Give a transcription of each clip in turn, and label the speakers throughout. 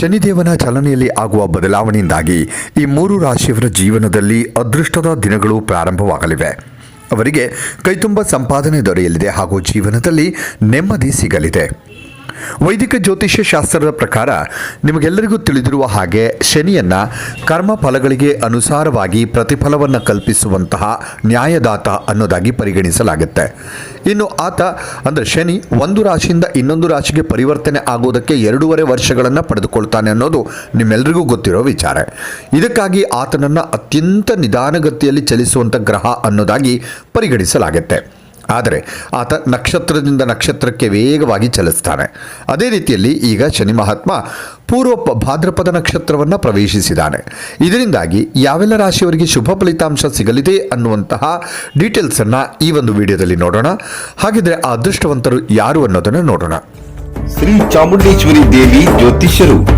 Speaker 1: ಶನಿದೇವನ ಚಲನೆಯಲ್ಲಿ ಆಗುವ ಬದಲಾವಣೆಯಿಂದಾಗಿ ಈ ಮೂರು ರಾಶಿಯವರ ಜೀವನದಲ್ಲಿ ಅದೃಷ್ಟದ ದಿನಗಳು ಪ್ರಾರಂಭವಾಗಲಿವೆ. ಅವರಿಗೆ ಕೈತುಂಬ ಸಂಪಾದನೆ ದೊರೆಯಲಿದೆ ಹಾಗೂ ಜೀವನದಲ್ಲಿ ನೆಮ್ಮದಿ ಸಿಗಲಿದೆ. ವೈದಿಕ ಜ್ಯೋತಿಷ್ಯ ಶಾಸ್ತ್ರದ ಪ್ರಕಾರ ನಿಮಗೆಲ್ಲರಿಗೂ ತಿಳಿದಿರುವ ಹಾಗೆ ಶನಿಯನ್ನ ಕರ್ಮ ಫಲಗಳಿಗೆ ಅನುಸಾರವಾಗಿ ಪ್ರತಿಫಲವನ್ನು ಕಲ್ಪಿಸುವಂತಹ ನ್ಯಾಯದಾತ ಅನ್ನೋದಾಗಿ ಪರಿಗಣಿಸಲಾಗುತ್ತೆ. ಇನ್ನು ಆತ ಅಂದರೆ ಶನಿ ಒಂದು ರಾಶಿಯಿಂದ ಇನ್ನೊಂದು ರಾಶಿಗೆ ಪರಿವರ್ತನೆ ಆಗುವುದಕ್ಕೆ ಎರಡೂವರೆ ವರ್ಷಗಳನ್ನು ಪಡೆದುಕೊಳ್ತಾನೆ ಅನ್ನೋದು ನಿಮ್ಮೆಲ್ಲರಿಗೂ ಗೊತ್ತಿರೋ ವಿಚಾರ. ಇದಕ್ಕಾಗಿ ಆತನನ್ನು ಅತ್ಯಂತ ನಿಧಾನಗತಿಯಲ್ಲಿ ಚಲಿಸುವಂಥ ಗ್ರಹ ಅನ್ನೋದಾಗಿ ಪರಿಗಣಿಸಲಾಗುತ್ತೆ. ಆದರೆ ಆತ ನಕ್ಷತ್ರದಿಂದ ನಕ್ಷತ್ರಕ್ಕೆ ವೇಗವಾಗಿ ಚಲಿಸ್ತಾನೆ. ಅದೇ ರೀತಿಯಲ್ಲಿ ಈಗ ಶನಿ ಮಹಾತ್ಮ ಪೂರ್ವ ಭಾದ್ರಪದ ನಕ್ಷತ್ರವನ್ನು ಪ್ರವೇಶಿಸಿದ್ದಾನೆ ಇದರಿಂದಾಗಿ ಯಾವೆಲ್ಲ ರಾಶಿಯವರಿಗೆ ಶುಭ ಫಲಿತಾಂಶ ಸಿಗಲಿದೆ ಅನ್ನುವಂತಹ ಡೀಟೇಲ್ಸನ್ನು ಈ ಒಂದು ವಿಡಿಯೋದಲ್ಲಿ ನೋಡೋಣ. ಹಾಗಿದ್ರೆ ಆ ಅದೃಷ್ಟವಂತರು ಯಾರು ಅನ್ನೋದನ್ನು ನೋಡೋಣ.
Speaker 2: ಶ್ರೀ ಚಾಮುಂಡೇಶ್ವರಿ ದೇವಿ ಜ್ಯೋತಿಷ್ಯರು.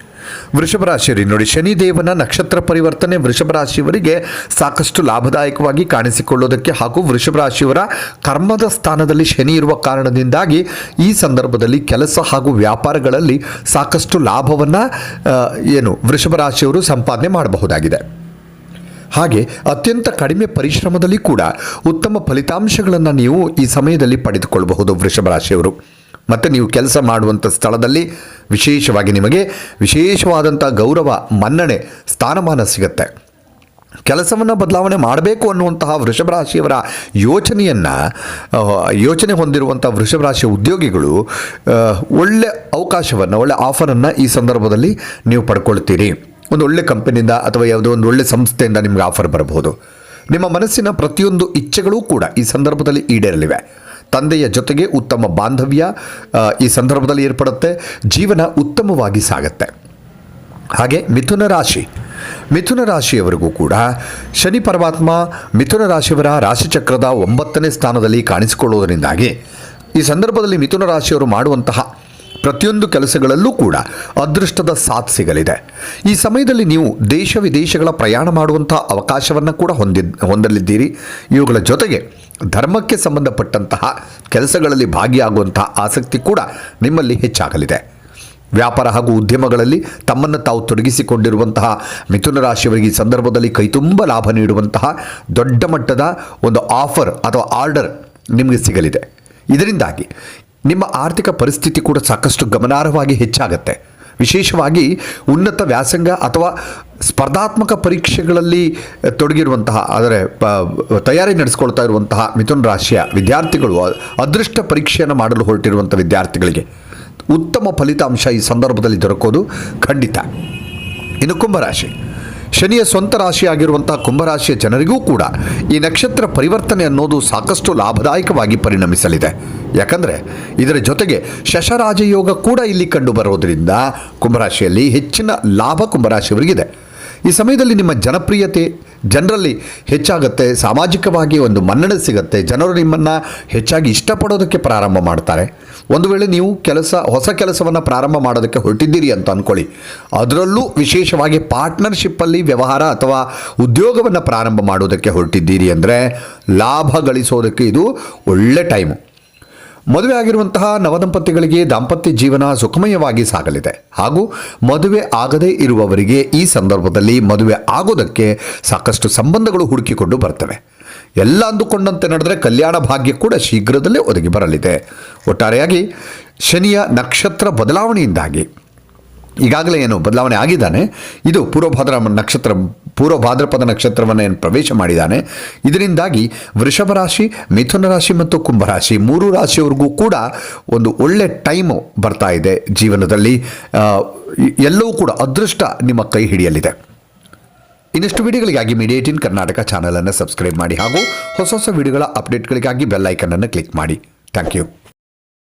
Speaker 1: ವೃಷಭ ರಾಶಿಯರಿ, ನೋಡಿ ಶನಿದೇವನ ನಕ್ಷತ್ರ ಪರಿವರ್ತನೆ ವೃಷಭ ರಾಶಿಯವರಿಗೆ ಸಾಕಷ್ಟು ಲಾಭದಾಯಕವಾಗಿ ಕಾಣಿಸಿಕೊಳ್ಳೋದಕ್ಕೆ ಹಾಗೂ ವೃಷಭ ರಾಶಿಯವರ ಕರ್ಮದ ಸ್ಥಾನದಲ್ಲಿ ಶನಿ ಇರುವ ಕಾರಣದಿಂದಾಗಿ ಈ ಸಂದರ್ಭದಲ್ಲಿ ಕೆಲಸ ಹಾಗೂ ವ್ಯಾಪಾರಗಳಲ್ಲಿ ಸಾಕಷ್ಟು ಲಾಭವನ್ನು ಏನು ವೃಷಭ ರಾಶಿಯವರು ಸಂಪಾದನೆ ಮಾಡಬಹುದಾಗಿದೆ. ಹಾಗೆ ಅತ್ಯಂತ ಕಡಿಮೆ ಪರಿಶ್ರಮದಲ್ಲಿ ಕೂಡ ಉತ್ತಮ ಫಲಿತಾಂಶಗಳನ್ನು ನೀವು ಈ ಸಮಯದಲ್ಲಿ ಪಡೆದುಕೊಳ್ಳಬಹುದು ವೃಷಭ ರಾಶಿಯವರು ಮತ್ತು ನೀವು ಕೆಲಸ ಮಾಡುವಂಥ ಸ್ಥಳದಲ್ಲಿ ವಿಶೇಷವಾಗಿ ನಿಮಗೆ ವಿಶೇಷವಾದಂಥ ಗೌರವ, ಮನ್ನಣೆ, ಸ್ಥಾನಮಾನ ಸಿಗುತ್ತೆ. ಕೆಲಸವನ್ನು ಬದಲಾವಣೆ ಮಾಡಬೇಕು ಅನ್ನುವಂತಹ ವೃಷಭ ರಾಶಿಯವರ ಯೋಚನೆಯನ್ನು ಯೋಚನೆ ಹೊಂದಿರುವಂಥ ವೃಷಭ ರಾಶಿಯ ಉದ್ಯೋಗಿಗಳು ಒಳ್ಳೆ ಅವಕಾಶವನ್ನು, ಒಳ್ಳೆ ಆಫರನ್ನು ಈ ಸಂದರ್ಭದಲ್ಲಿ ನೀವು ಪಡ್ಕೊಳ್ತೀರಿ. ಒಂದು ಒಳ್ಳೆ ಕಂಪನಿಯಿಂದ ಅಥವಾ ಯಾವುದೋ ಒಂದು ಒಳ್ಳೆ ಸಂಸ್ಥೆಯಿಂದ ನಿಮಗೆ ಆಫರ್ ಬರಬಹುದು. ನಿಮ್ಮ ಮನಸ್ಸಿನ ಪ್ರತಿಯೊಂದು ಇಚ್ಛೆಗಳೂ ಕೂಡ ಈ ಸಂದರ್ಭದಲ್ಲಿ ಈಡೇರಲಿವೆ. ತಂದೆಯ ಜೊತೆಗೆ ಉತ್ತಮ ಬಾಂಧವ್ಯ ಈ ಸಂದರ್ಭದಲ್ಲಿ ಏರ್ಪಡುತ್ತೆ, ಜೀವನ ಉತ್ತಮವಾಗಿ ಸಾಗುತ್ತೆ. ಹಾಗೆ ಮಿಥುನ ರಾಶಿ. ಮಿಥುನ ರಾಶಿಯವರಿಗೂ ಕೂಡ ಶನಿ ಪರಮಾತ್ಮ ಮಿಥುನ ರಾಶಿಯವರ ರಾಶಿಚಕ್ರದ ಒಂಬತ್ತನೇ ಸ್ಥಾನದಲ್ಲಿ ಕಾಣಿಸಿಕೊಳ್ಳುವುದರಿಂದಾಗಿ ಈ ಸಂದರ್ಭದಲ್ಲಿ ಮಿಥುನ ರಾಶಿಯವರು ಮಾಡುವಂತಹ ಪ್ರತಿಯೊಂದು ಕೆಲಸಗಳಲ್ಲೂ ಕೂಡ ಅದೃಷ್ಟದ ಸಾಥ್ ಸಿಗಲಿದೆ ಈ ಸಮಯದಲ್ಲಿ ನೀವು ದೇಶ ವಿದೇಶಗಳ ಪ್ರಯಾಣ ಮಾಡುವಂಥ ಅವಕಾಶವನ್ನು ಕೂಡ ಹೊಂದಿದ್, ಹೊಂದಲಿದ್ದೀರಿ. ಇವುಗಳ ಜೊತೆಗೆ ಧರ್ಮಕ್ಕೆ ಸಂಬಂಧಪಟ್ಟಂತಹ ಕೆಲಸಗಳಲ್ಲಿ ಭಾಗಿಯಾಗುವಂತಹ ಆಸಕ್ತಿ ಕೂಡ ನಿಮ್ಮಲ್ಲಿ ಹೆಚ್ಚಾಗಲಿದೆ. ವ್ಯಾಪಾರ ಹಾಗೂ ಉದ್ಯಮಗಳಲ್ಲಿ ತಮ್ಮನ್ನು ತಾವು ತೊಡಗಿಸಿಕೊಂಡಿರುವಂತಹ ಮಿಥುನ ರಾಶಿಯವರಿಗೆ ಈ ಸಂದರ್ಭದಲ್ಲಿ ಕೈತುಂಬ ಲಾಭ ನೀಡುವಂತಹ ದೊಡ್ಡ ಮಟ್ಟದ ಒಂದು ಆಫರ್ ಅಥವಾ ಆರ್ಡರ್ ನಿಮಗೆ ಸಿಗಲಿದೆ. ಇದರಿಂದಾಗಿ ನಿಮ್ಮ ಆರ್ಥಿಕ ಪರಿಸ್ಥಿತಿ ಕೂಡ ಸಾಕಷ್ಟು ಗಮನಾರ್ಹವಾಗಿ ಹೆಚ್ಚಾಗುತ್ತೆ. ವಿಶೇಷವಾಗಿ ಉನ್ನತ ವ್ಯಾಸಂಗ ಅಥವಾ ಸ್ಪರ್ಧಾತ್ಮಕ ಪರೀಕ್ಷೆಗಳಲ್ಲಿ ತೊಡಗಿರುವಂತಹ ಅಂದರೆ ತಯಾರಿ ನಡೆಸ್ಕೊಳ್ತಾ ಇರುವಂತಹ ಮಿಥುನ ರಾಶಿಯ ವಿದ್ಯಾರ್ಥಿಗಳು ಅದೃಷ್ಟ ಪರೀಕ್ಷೆಯನ್ನು ಮಾಡಲು ಹೊರಟಿರುವಂಥ ವಿದ್ಯಾರ್ಥಿಗಳಿಗೆ ಉತ್ತಮ ಫಲಿತಾಂಶ ಈ ಸಂದರ್ಭದಲ್ಲಿ ದೊರಕೋದು ಖಂಡಿತ. ಇನ್ನು ಕುಂಭರಾಶಿ ಶನಿಯ ಸ್ವಂತ ರಾಶಿಯಾಗಿರುವಂತಹ ಕುಂಭರಾಶಿಯ ಜನರಿಗೂ ಕೂಡ ಈ ನಕ್ಷತ್ರ ಪರಿವರ್ತನೆ ಅನ್ನೋದು ಸಾಕಷ್ಟು ಲಾಭದಾಯಕವಾಗಿ ಪರಿಣಮಿಸಲಿದೆ. ಯಾಕಂದರೆ ಇದರ ಜೊತೆಗೆ ಶಶರಾಜಯೋಗ ಕೂಡ ಇಲ್ಲಿ ಕಂಡು ಬರೋದರಿಂದ ಕುಂಭರಾಶಿಯಲ್ಲಿ ಹೆಚ್ಚಿನ ಲಾಭ ಕುಂಭರಾಶಿಯವರಿಗಿದೆ. ಈ ಸಮಯದಲ್ಲಿ ನಿಮ್ಮ ಜನಪ್ರಿಯತೆ ಜನರಲ್ಲಿ ಹೆಚ್ಚಾಗುತ್ತೆ. ಸಾಮಾಜಿಕವಾಗಿ ಒಂದು ಮನ್ನಣೆ ಸಿಗುತ್ತೆ. ಜನರು ನಿಮ್ಮನ್ನು ಹೆಚ್ಚಾಗಿ ಇಷ್ಟಪಡೋದಕ್ಕೆ ಪ್ರಾರಂಭ ಮಾಡ್ತಾರೆ. ಒಂದು ವೇಳೆ ನೀವು ಕೆಲಸ, ಹೊಸ ಕೆಲಸವನ್ನು ಪ್ರಾರಂಭ ಮಾಡೋದಕ್ಕೆ ಹೊರಟಿದ್ದೀರಿ ಅಂತ ಅಂದ್ಕೊಳ್ಳಿ ಅದರಲ್ಲೂ ವಿಶೇಷವಾಗಿ ಪಾರ್ಟ್ನರ್ಶಿಪ್ಪಲ್ಲಿ ವ್ಯವಹಾರ ಅಥವಾ ಉದ್ಯೋಗವನ್ನು ಪ್ರಾರಂಭ ಮಾಡೋದಕ್ಕೆ ಹೊರಟಿದ್ದೀರಿ ಅಂದರೆ ಲಾಭ ಗಳಿಸೋದಕ್ಕೆ ಇದು ಒಳ್ಳೆ ಟೈಮು. ಮದುವೆ ಆಗಿರುವಂತಹ ನವದಂಪತಿಗಳಿಗೆ ದಾಂಪತ್ಯ ಜೀವನ ಸುಖಮಯವಾಗಿ ಸಾಗಲಿದೆ. ಹಾಗೂ ಮದುವೆ ಆಗದೇ ಇರುವವರಿಗೆ ಈ ಸಂದರ್ಭದಲ್ಲಿ ಮದುವೆ ಆಗೋದಕ್ಕೆ ಸಾಕಷ್ಟು ಸಂಬಂಧಗಳು ಹುಡುಕಿಕೊಂಡು ಬರ್ತವೆ. ಎಲ್ಲ ಅಂದುಕೊಂಡಂತೆ ನಡೆದರೆ ಕಲ್ಯಾಣ ಭಾಗ್ಯ ಕೂಡ ಶೀಘ್ರದಲ್ಲೇ ಒದಗಿ ಬರಲಿದೆ. ಒಟ್ಟಾರೆಯಾಗಿ ಶನಿಯ ನಕ್ಷತ್ರ ಬದಲಾವಣೆಯಿಂದಾಗಿ ಈಗಾಗಲೇ ಏನು ಬದಲಾವಣೆ ಆಗಿದ್ದಾನೆ. ಇದು ಪೂರ್ವಭಾದ್ರ ನಕ್ಷತ್ರ, ಪೂರ್ವಭಾದ್ರಪದ ನಕ್ಷತ್ರವನ್ನು ಏನು ಪ್ರವೇಶ ಮಾಡಿದ್ದಾನೆ. ಇದರಿಂದಾಗಿ ವೃಷಭ ರಾಶಿ, ಮಿಥುನ ರಾಶಿ ಮತ್ತು ಕುಂಭರಾಶಿ ಮೂರು ರಾಶಿಯವರೆಗೂ ಕೂಡ ಒಂದು ಒಳ್ಳೆ ಟೈಮು ಬರ್ತಾ ಇದೆ ಜೀವನದಲ್ಲಿ. ಎಲ್ಲವೂ ಕೂಡ ಅದೃಷ್ಟ ನಿಮ್ಮ ಕೈ ಹಿಡಿಯಲಿದೆ. ಇನ್ನಷ್ಟು ವಿಡಿಯೋಗಳಿಗಾಗಿ ಮೀಡಿಯೇಟ್ ಇನ್ ಕರ್ನಾಟಕ ಚಾನಲನ್ನು ಸಬ್ಸ್ಕ್ರೈಬ್ ಮಾಡಿ ಹಾಗೂ ಹೊಸ ಹೊಸ ವಿಡಿಯೋಗಳ ಅಪ್ಡೇಟ್ಗಳಿಗಾಗಿ ಬೆಲ್ ಐಕನನ್ನು ಕ್ಲಿಕ್ ಮಾಡಿ. Thank you